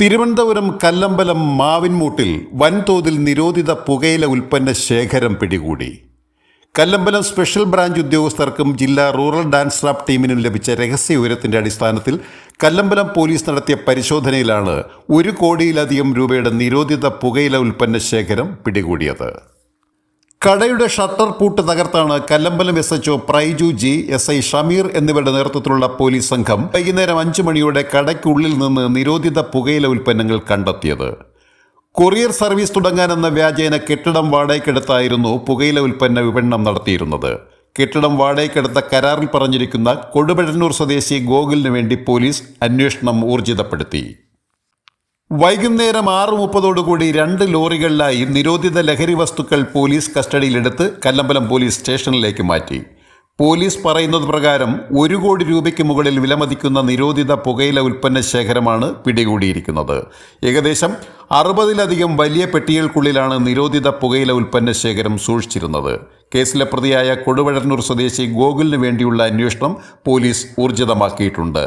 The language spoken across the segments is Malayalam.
തിരുവനന്തപുരം കല്ലമ്പലം മാവിൻമൂട്ടിൽ വൻതോതിൽ നിരോധിത പുകയില ഉൽപ്പന്ന ശേഖരം പിടികൂടി. കല്ലമ്പലം സ്പെഷ്യൽ ബ്രാഞ്ച് ഉദ്യോഗസ്ഥർക്കും ജില്ലാ റൂറൽ ഡാൻസ് റാപ്പ് ടീമിനും ലഭിച്ച രഹസ്യ ഉയരത്തിന്റെ അടിസ്ഥാനത്തിൽ കല്ലമ്പലം പോലീസ് നടത്തിയ പരിശോധനയിലാണ് ഒരു കോടിയിലധികം രൂപയുടെ നിരോധിത പുകയില ഉൽപ്പന്ന ശേഖരം പിടികൂടിയത്. കടയുടെ ഷട്ടർ പൂട്ട് തകർത്താണ് Kallambalam S H O Praiju G S I Shameer എന്നിവരുടെ നേതൃത്വത്തിലുള്ള പോലീസ് സംഘം വൈകുന്നേരം അഞ്ചു മണിയോടെ കടയ്ക്കുള്ളിൽ നിന്ന് നിരോധിത പുകയില ഉൽപ്പന്നങ്ങൾ കണ്ടെത്തിയത്. കൊറിയർ സർവീസ് തുടങ്ങാനെന്ന വ്യാജേന കെട്ടിടം വാടകയ്ക്കെടുത്തായിരുന്നു പുകയില ഉൽപ്പന്ന വിപണനം നടത്തിയിരുന്നത്. കെട്ടിടം വാടകയ്ക്കെടുത്ത കരാറിൽ പറഞ്ഞിരിക്കുന്ന കൊടുപഴന്നൂർ സ്വദേശി ഗോകുലിന് വേണ്ടി പോലീസ് അന്വേഷണം ഊർജിതപ്പെടുത്തി. വൈകുന്നേരം ആറ് മുപ്പതോടുകൂടി രണ്ട് ലോറികളിലായി നിരോധിത ലഹരി വസ്തുക്കൾ പോലീസ് കസ്റ്റഡിയിലെടുത്ത് കല്ലമ്പലം പോലീസ് സ്റ്റേഷനിലേക്ക് മാറ്റി. പോലീസ് പറയുന്നത് പ്രകാരം ഒരു കോടി രൂപയ്ക്ക് മുകളിൽ വിലമതിക്കുന്ന നിരോധിത പുകയില ഉൽപ്പന്ന ശേഖരമാണ് പിടികൂടിയിരിക്കുന്നത്. ഏകദേശം അറുപതിലധികം വലിയ പെട്ടികൾക്കുള്ളിലാണ് നിരോധിത പുകയില ഉൽപ്പന്ന ശേഖരം സൂക്ഷിച്ചിരുന്നത്. കേസിലെ പ്രതിയായ കൊടുവഴന്നൂർ സ്വദേശി ഗോകുലിന് വേണ്ടിയുള്ള അന്വേഷണം പോലീസ് ഊർജിതമാക്കിയിട്ടുണ്ട്.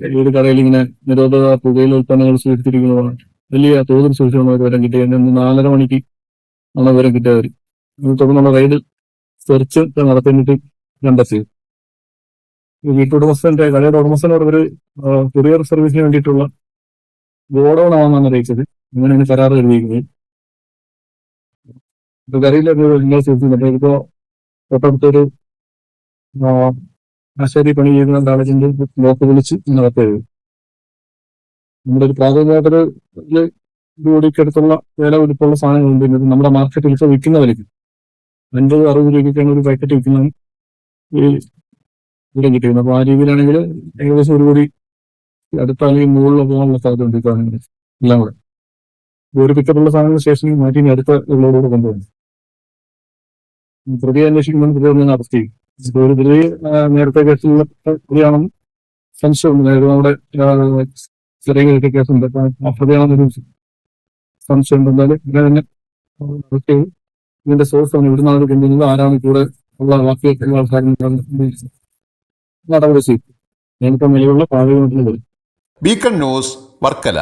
ഒരു കടയിൽ ഇങ്ങനെ നിരോധക പുകയില ഉൽപ്പന്നങ്ങൾ സൂക്ഷിച്ചിരിക്കുന്നതാണ് വലിയ തോതിൽ സൂക്ഷിക്കുന്ന അവർ വിവരം കിട്ടിയത്. ഇന്ന് നാലര മണിക്ക് ആണ് വിവരം കിട്ടിയവർ തുടർന്ന് തുടർന്നുള്ള റെയ്ഡ് സെർച്ച് നടത്തിയിട്ട് കണ്ടെത്തി ഈ വീട്ടുടമസ്ഥന്റെ കടയുടെ ഉടമസ്ഥനോട് ഒരു കൊറിയർ സർവീസിന് വേണ്ടിയിട്ടുള്ള ഗോഡൌൺ ആണെന്നാണ് അറിയിച്ചത്. അങ്ങനെയാണ് കരാർ എഴുതിയിരിക്കുന്നത്. ഇപ്പൊ കരയിലൊക്കെ സൂക്ഷിക്കുന്നുണ്ട് ഇപ്പോ തൊട്ടടുത്തൊരു ആശാരി പണി ചെയ്യുന്ന കാളേജിന്റെ ബ്ലോക്ക് വിളിച്ച് നടത്തിയത് നമ്മുടെ ഒരു പ്രാഥമികമായിട്ടൊരു ഒരു കോടിക്കടുത്തുള്ള വില ഉരുപ്പുള്ള സാധനങ്ങളുണ്ട് പിന്നെ നമ്മുടെ മാർക്കറ്റിൽ ഇപ്പോൾ വിൽക്കുന്ന വിലയ്ക്ക് അൻപത് അറുപത് രൂപയ്ക്കാണ് ഒരു പാക്കറ്റ് വിൽക്കുന്നത്. ഈ ഇവിടെ കിട്ടിയത് അപ്പോൾ ആ രീതിയിലാണെങ്കിൽ ഏകദേശം ഒരു കോടി അടുത്ത അല്ലെങ്കിൽ മുകളിൽ പോകാനുള്ള സാധ്യതയുണ്ട് ഈ സാധനങ്ങൾ. എല്ലാം കൂടെ. ഒരു പിക്കപ്പുള്ള സാധനങ്ങൾ സ്റ്റേഷനിൽ മാറ്റി അടുത്ത ഉള്ളവരോട് കൊണ്ടുപോകുന്നു പ്രതിയെ അന്വേഷിക്കുമ്പോൾ പ്രതി ഒന്ന് അറസ്റ്റ് ചെയ്യും. ആ, നേരത്തെ പ്രതിയാണെന്ന് സംശയമുണ്ട് നമ്മുടെ ചെറിയ കേസിൽ കേസുണ്ട്. അപ്പൊ ആ പ്രതിയാണെന്നൊരു സംശയമുണ്ട് എന്തായാലും ഇതിനെ തന്നെ ഇതിന്റെ സോഴ്സ് ആണ്. ഇവിടുന്ന് ഇത് കണ്ടിരുന്നത് ആരാണ് കൂടെ ഉള്ള ബാക്കി എല്ലാ നടപടി ചെയ്യും ഞാനിപ്പോ നിലവിലുള്ള പാതകൾ ബീക്കൺ ന്യൂസ് വർക്കല.